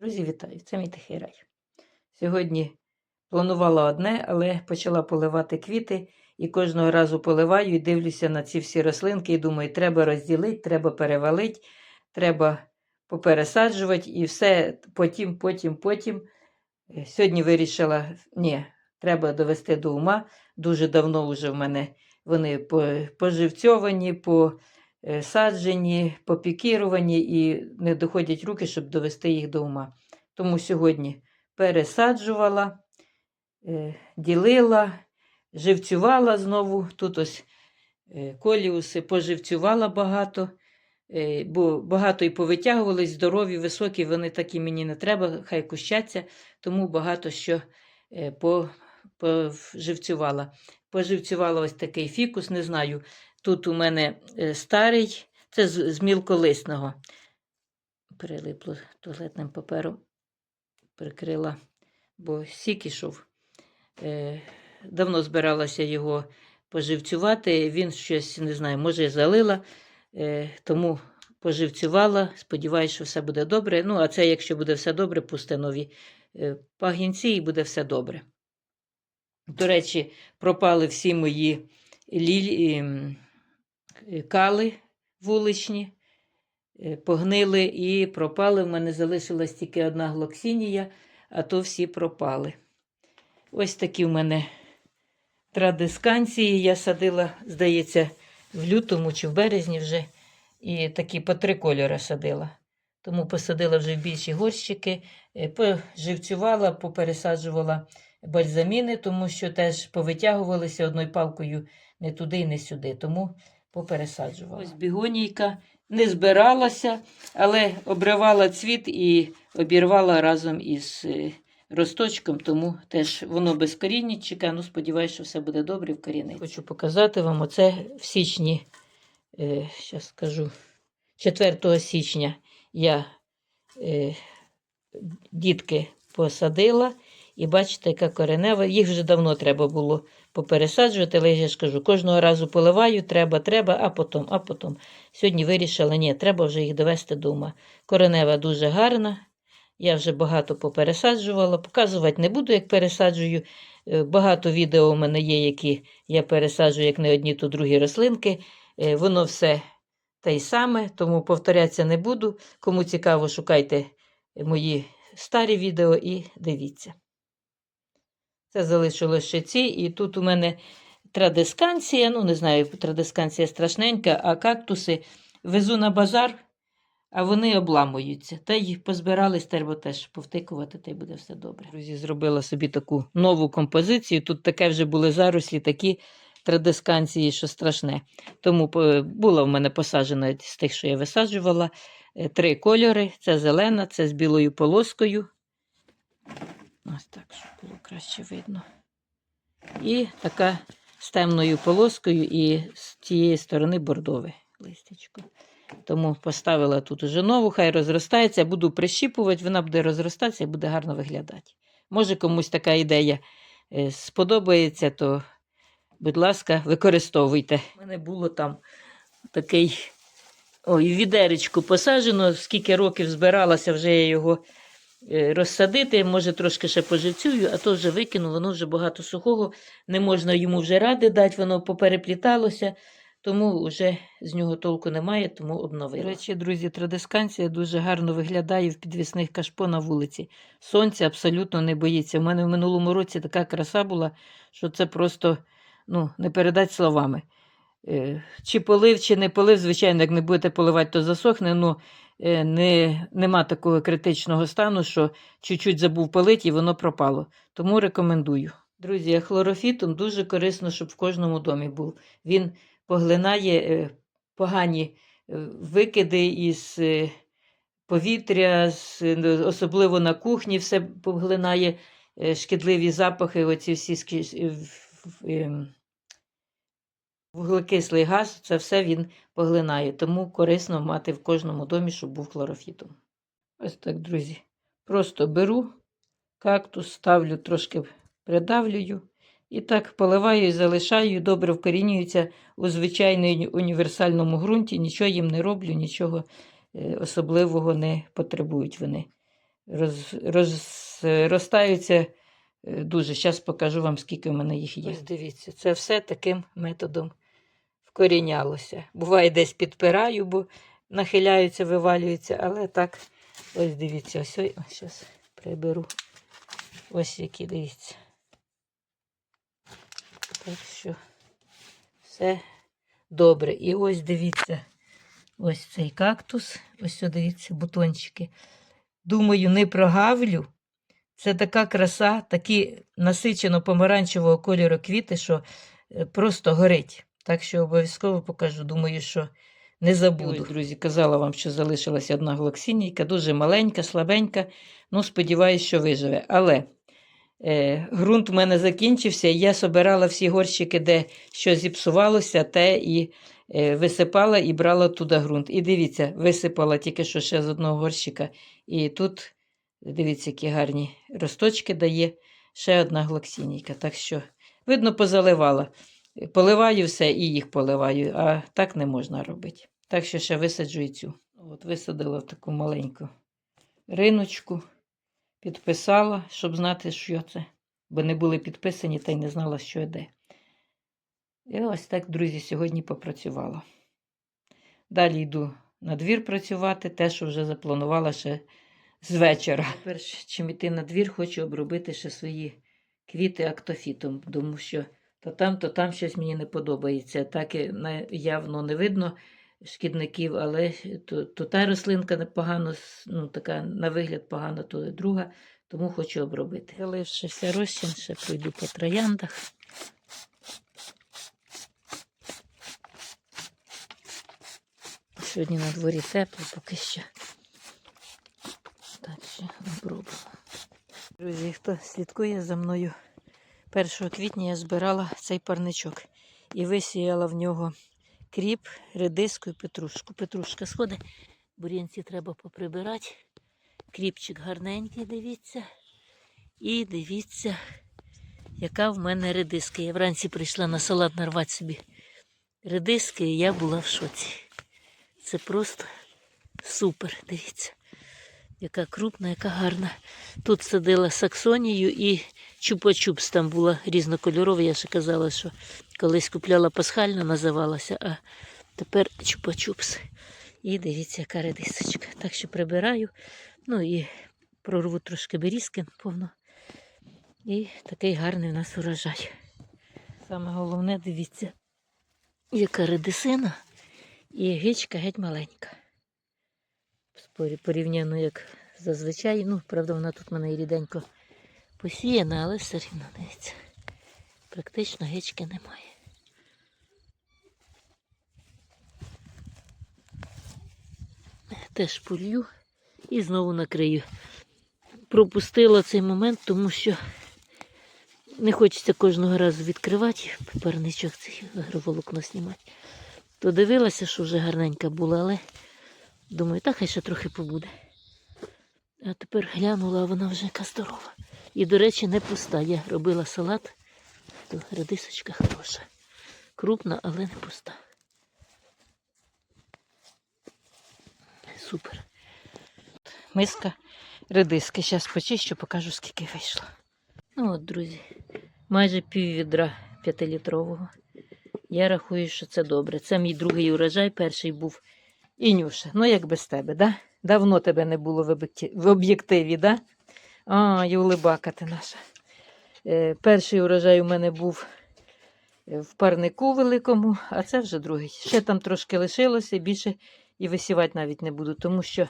Друзі, вітаю! Це мій тихий рай. Сьогодні планувала одне, але почала поливати квіти і кожного разу поливаю і дивлюся на ці всі рослинки і думаю, треба розділити, треба перевалити, треба попересаджувати і все потім, потім, потім. Е, Сьогодні вирішила, ні, треба довести до ума. Дуже давно вже в мене вони по- поживцьовані, посаджені, попікіровані і не доходять руки, щоб довести їх до ума. Тому сьогодні пересаджувала, е, ділила, живцювала знову. Тут ось е, коліуси поживцювала багато, е, бо багато і повитягувались, здорові, високі, вони такі мені не треба, хай кущаться, тому багато що е, поживцювала. Поживцювала ось такий фікус, не знаю. Тут у мене е, старий, це з, мілколисного. Прилипло туалетним папером, прикрила, бо сік ішов. Е, давно збиралася його поживцювати. Він щось, не знаю, може, залила, е, тому поживцювала. Сподіваюся, що все буде добре. Ну, а це, якщо буде все добре, пусте нові пагінці і буде все добре. До речі, пропали всі мої лілі, ем, кали вуличні, е, погнили і пропали. В мене залишилась тільки одна глоксінія, а то всі пропали. Ось такі в мене традисканції. Я садила, здається, в лютому чи в березні вже. І такі по три кольори садила. Тому посадила вже в більші горщики, е, поживцювала, попересаджувала бальзаміни, тому що теж повитягувалися одною палкою не туди і не сюди. Тому попересаджувала. Ось бігонійка не збиралася, але обривала цвіт і обірвала разом із е, росточком, тому теж воно без коріннячика. Ну, сподіваюся, що все буде добре в корінниці. Хочу показати вам оце в січні, е, скажу, 4 січня я е, дітки посадила. І бачите, яка коренева. Їх вже давно треба було попересаджувати, але я ж кажу, кожного разу поливаю, треба, треба, а потім, а потім. Сьогодні вирішила, ні, треба вже їх довести до. Коренева дуже гарна. Я вже багато попересаджувала. Показувати не буду, як пересаджую. Е, Багато відео у мене є, які я пересаджую, як не одні, то другі рослинки. Е, Воно все те й саме, тому повторятися не буду. Кому цікаво, шукайте мої старі відео і дивіться. Це залишилось ще ці, і тут у мене традисканція, ну не знаю, традисканція страшненька, а кактуси везу на базар, а вони обламуються. Та й позбирались, треба теж повтикувати, та й буде все добре. Друзі, зробила собі таку нову композицію. Тут таке вже були зарослі, такі традисканції, що страшне. Тому була в мене посаджена з тих, що я висаджувала, е, три кольори: це зелена, це з білою полоскою. Ось так, щоб було краще видно. І така з темною полоскою, і з тієї сторони бордове листячко. Тому поставила тут уже нову, хай розростається, буду прищіпувати, вона буде розростатися і буде гарно виглядати. Може, комусь така ідея е, сподобається, то, будь ласка, використовуйте. У мене було там такий ой, відеречку посаджено, скільки років збиралася, вже я його розсадити, може трошки ще поживцюю, а то вже викину, воно вже багато сухого, не можна йому вже ради дати, воно поперепліталося, тому вже з нього толку немає, тому обновила. До речі, друзі, традисканція дуже гарно виглядає в підвісних кашпо на вулиці. Сонця абсолютно не боїться. У мене в минулому році така краса була, що це просто ну, не передати словами. Е, Чи полив, чи не полив, звичайно, як не будете поливати, то засохне. Ну, е, не, нема такого критичного стану, що чуть-чуть забув полити і воно пропало. Тому рекомендую. Друзі, а хлорофітум дуже корисно, щоб в кожному домі був. Він поглинає е, погані е, викиди із е, повітря, е, особливо на кухні все поглинає е, шкідливі запахи, оці всі е, ем, вуглекислий газ, це все він поглинає. Тому корисно мати в кожному домі, щоб був хлорофітум. Ось так, друзі. Просто беру кактус, ставлю, трошки придавлюю. І так поливаю і залишаю, добре вкорінюються у звичайному універсальному ґрунті, нічого їм не роблю, нічого е, особливого не потребують вони. роз, розростаються е, дуже. Зараз покажу вам, скільки в мене їх є. Ось дивіться, це все таким методом вкорінялося. Буває, десь підпираю, бо нахиляються, вивалюються, але так, ось дивіться, ось зараз приберу. Ось які дивіться. Так що все добре. І ось дивіться, ось цей кактус, ось дивіться, бутончики. Думаю, не прогавлю. Це така краса, такі насичено помаранчевого кольору квіти, що е, просто горить. Так що обов'язково покажу. Думаю, що не забуду. Ось, друзі, казала вам, що залишилася одна глоксинійка, дуже маленька, слабенька. Ну, сподіваюся, що виживе. Але е, ґрунт в мене закінчився, і я собирала всі горщики, де що зіпсувалося, те і е, висипала і брала туди ґрунт. І дивіться, висипала тільки що ще з одного горщика. І тут, дивіться, які гарні росточки дає ще одна глоксинійка. Так що, видно, позаливала. Поливаю все і їх поливаю, а так не можна робити. Так що ще висаджу і цю. От висадила в таку маленьку риночку, підписала, щоб знати, що це. Бо не були підписані та й не знала, що йде. І ось так, друзі, сьогодні попрацювала. Далі йду на двір працювати, те, що вже запланувала ще з вечора. Перш чим йти на двір, хочу обробити ще свої квіти актофітом, тому що то там, то там щось мені не подобається. Так явно не видно шкідників, але то, то та рослинка непогано, ну, така на вигляд погана, то друга, тому хочу обробити. Залишився розчин, ще пройду по трояндах. Сьогодні на дворі тепло, поки що. Так що обробимо. Друзі, хто слідкує за мною, 1 квітня я збирала цей парничок і висіяла в нього кріп, редиску і петрушку. Петрушка сходить, бур'янці треба поприбирати. Кріпчик гарненький, дивіться. І дивіться, яка в мене редиска. Я вранці прийшла на салат нарвати собі редиски, і я була в шоці. Це просто супер, дивіться. Яка крупна, яка гарна. Тут садила саксонію і чупа-чупс там була різнокольорова. Я ще казала, що колись купляла пасхальна, називалася, а тепер чупа-чупс. І дивіться, яка редисочка. Так що прибираю. Ну і прорву трошки берізки повно. І такий гарний у нас урожай. Саме головне, дивіться, яка редисина і гичка геть маленька. Порівняно, як зазвичай. Ну, правда, вона тут в мене і ріденько посіяна, але все рівно дивіться. Практично гички немає. Теж полью і знову накрию. Пропустила цей момент, тому що не хочеться кожного разу відкривати парничок цей агроволокно знімати. То дивилася, що вже гарненька була, але думаю, так хай ще трохи побуде. А тепер глянула, а вона вже яка здорова. І, до речі, не пуста. Я робила салат, то редисочка хороша. Крупна, але не пуста. Супер. Миска редиски. Зараз почищу, покажу, скільки вийшло. Ну от, друзі, майже пів відра п'ятилітрового. Я рахую, що це добре. Це мій другий урожай, перший був Інюша. Ну, як без тебе, да? Давно тебе не було в об'єктиві, да? А, і улибака ти наша. Е, перший урожай у мене був е, в парнику великому, а це вже другий. Ще там трошки лишилося, більше і висівати навіть не буду, тому що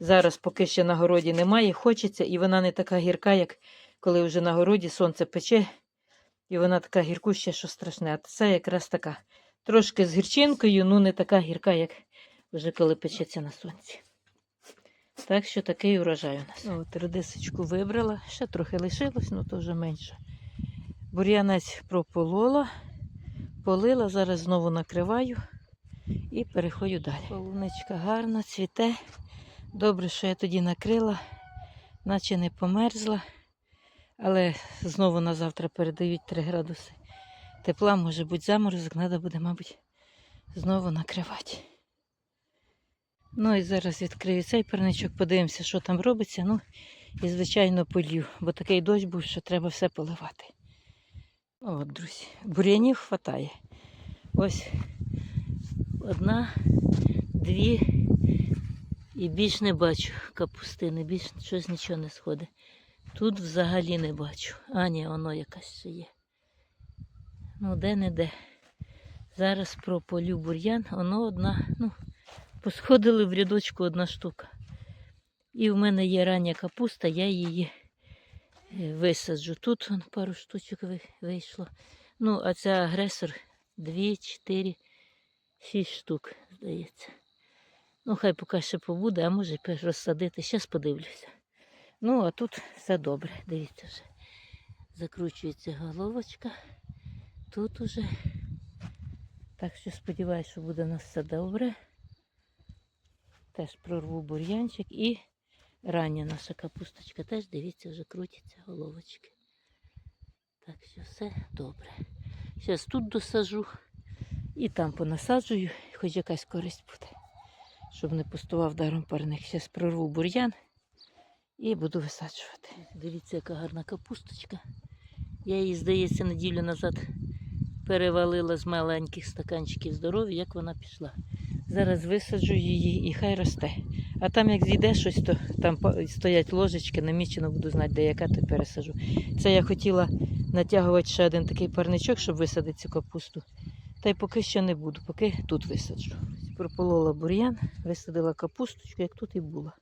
зараз поки ще на городі немає, хочеться, і вона не така гірка, як коли вже на городі сонце пече, і вона така гіркуща, що страшне. А це якраз така трошки з гірчинкою, ну не така гірка, як вже коли печеться на сонці. Так що такий урожай у нас. От редисочку вибрала, ще трохи лишилось, ну то вже менше. Бур'янець прополола, полила, зараз знову накриваю і переходжу далі. Полуничка гарна, цвіте. Добре, що я тоді накрила, наче не померзла. Але знову на завтра передають 3 градуси тепла, може бути заморозок, треба буде, мабуть, знову накривати. Ну і зараз відкрию цей парничок, подивимося, що там робиться. Ну, І, звичайно, полів, бо такий дощ був, що треба все поливати. Ну, От, друзі, бур'янів хватає. Ось одна, дві. І більш не бачу капустини, більш щось нічого не сходить. Тут взагалі не бачу. А, ні, воно якась ще є. Ну, де-не-де. Зараз про полю бур'ян, воно одна, ну, посходили в рядочку одна штука. І в мене є рання капуста, я її е, висаджу. Тут вон, пару штучок вийшло. Ну, а це агресор дві, чотири, шість штук, здається. Ну, хай поки ще побуде, а може розсадити. Щас подивлюся. Ну, а тут все добре. Дивіться вже. Закручується головочка. Тут уже. Так що сподіваюся, що буде у нас все добре. Теж прорву бур'янчик і рання наша капусточка теж, дивіться, вже крутяться головочки. Так що все добре. Зараз тут досажу і там понасаджую, хоч якась користь буде. Щоб не пустував даром парник. Зараз прорву бур'ян і буду висаджувати. Дивіться, яка гарна капусточка. Я її, здається, неділю назад перевалила з маленьких стаканчиків здоров'я, як вона пішла. Зараз висаджу її і хай росте. А там як зійде щось, то там стоять ложечки, намічено буду знати, де яка, то пересажу. Це я хотіла натягувати ще один такий парничок, щоб висадити цю капусту. Та й поки що не буду, поки тут висаджу. Прополола бур'ян, висадила капусточку, як тут і була.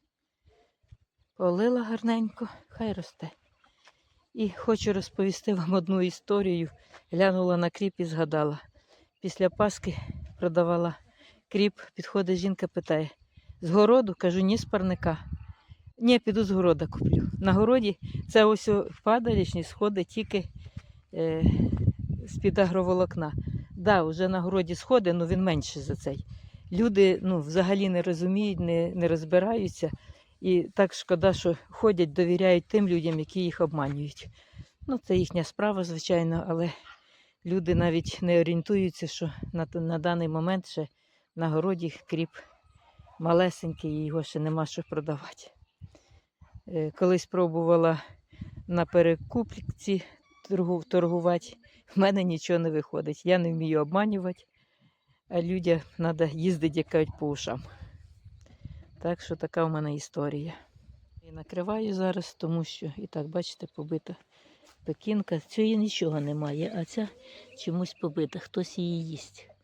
Полила гарненько, хай росте. І хочу розповісти вам одну історію. Глянула на кріп і згадала. Після Паски продавала кріп, підходить жінка, питає: з городу? Кажу, ні, з парника. Ні, піду з города куплю. На городі це ось падалічні сходи тільки е, з-під агроволокна. Да, вже на городі сходи, але він менший за цей. Люди ну, взагалі не розуміють, не, не розбираються. І так шкода, що ходять, довіряють тим людям, які їх обманюють. Ну, це їхня справа, звичайно, але люди навіть не орієнтуються, що на, на даний момент ще на городі кріп малесенький, його ще нема що продавати. Е, Колись пробувала на перекупці торгувати, в мене нічого не виходить. Я не вмію обманювати, а людям треба їздити, як кажуть, по ушам. Так що така в мене історія. І накриваю зараз, тому що і так, бачите, побита пекінка. Цієї нічого немає, а ця чомусь побита, хтось її їсть.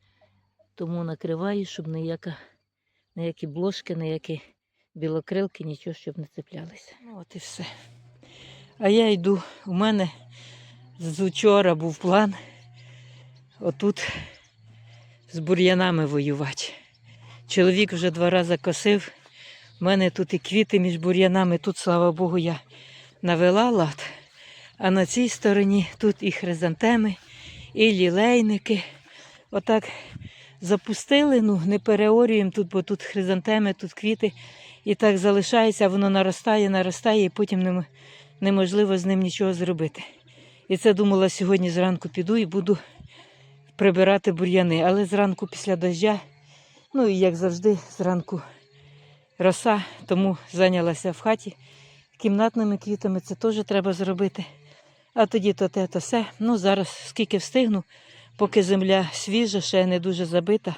Тому накриваю, щоб ніяка, ніякі блошки, ніякі білокрилки, нічого, щоб не цеплялися. Ну от і все. А я йду, у мене з учора був план отут з бур'янами воювати. Чоловік вже два рази косив. У мене тут і квіти між бур'янами, тут, слава Богу, я навела лад. А на цій стороні тут і хризантеми, і лілейники. Отак запустили, ну не переорюємо тут, бо тут хризантеми, тут квіти. І так залишається, воно наростає, наростає, і потім неможливо з ним нічого зробити. І це думала, сьогодні зранку піду і буду прибирати бур'яни. Але зранку після дождя, ну і як завжди, зранку роса, тому зайнялася в хаті кімнатними квітами. Це теж треба зробити. А тоді то те, то все. Ну, зараз скільки встигну, поки земля свіжа, ще не дуже забита,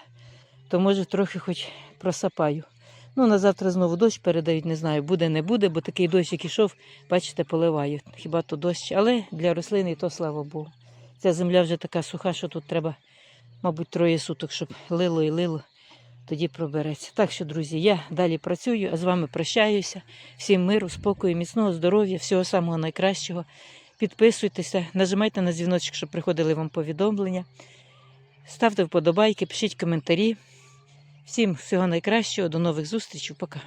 то може трохи хоч просапаю. Ну, на завтра знову дощ передають, не знаю, буде, не буде, бо такий дощ, як ішов, бачите, поливаю. Хіба то дощ. Але для рослини то слава Богу. Ця земля вже така суха, що тут треба, мабуть, троє суток, щоб лило і лило, тоді пробереться. Так що, друзі, я далі працюю, а з вами прощаюся. Всім миру, спокою, міцного здоров'я, всього самого найкращого. Підписуйтеся, нажимайте на дзвіночок, щоб приходили вам повідомлення. Ставте вподобайки, пишіть коментарі. Всім всього найкращого, до нових зустрічей, пока.